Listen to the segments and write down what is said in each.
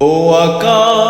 ও আকাশ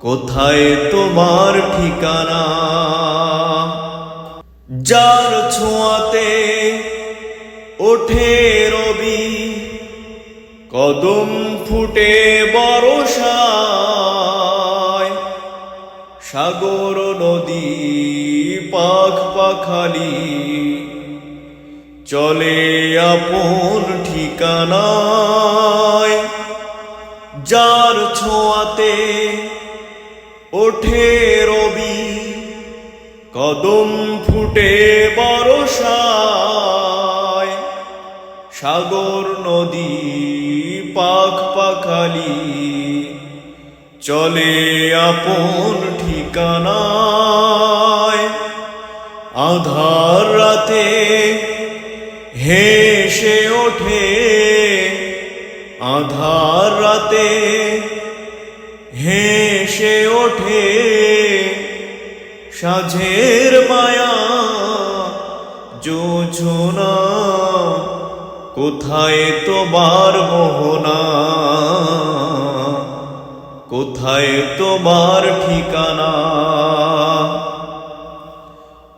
কোথায় তোমার ঠিকানা? যার ছোঁয়াতে ওঠে রবি, কদম ফুটে বরসায় সাগর, নদী, পাখ পাখালি, চলে আপন ঠিকানায়। যার ছোঁয়াতে ওঠে রবি, কদম ফুটে বরসায় সাগর, নদী পাখ পাখালি, চলে আপন ঠিকানায়। আধার রাতে হেসে ওঠে, আধার রাতে হেসে ওঠে সাঝের মায়া। যোজনা কোথায় তোমার মোহনা? কোথায় তোমার ঠিকানা?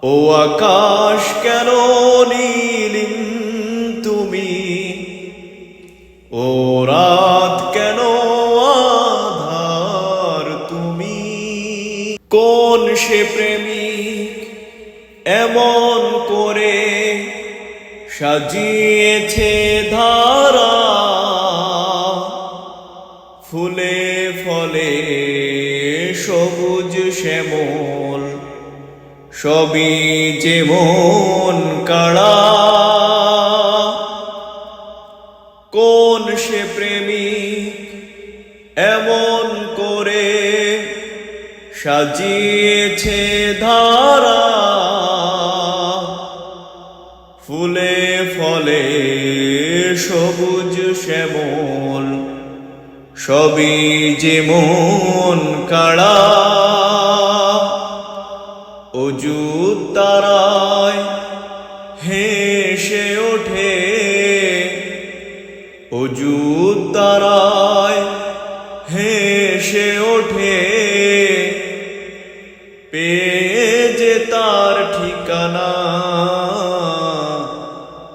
ও আকাশ কেন নীলিম সে প্রেমিক এমন করে সাজিয়েছে ধারা। ফুলে ফলে সবুজ শ্যামল, সবই যেমন কাড়া। কোন সে প্রেমিক এমন করে সাজিয়েছে ধারা, ফুলে ফলে সবুজ শ্যামল, সবই যেমন কাড়া। অজু তারায় হেসে ওঠে অজু তারায় হেসে ওঠে।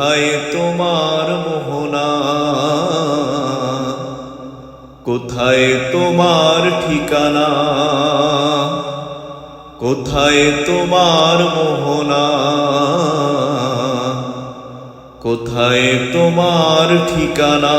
কোথায় তোমার মোহনা। কোথায় তোমার ঠিকানা? কোথায় তোমার মোহনা? কোথায় তোমার ঠিকানা?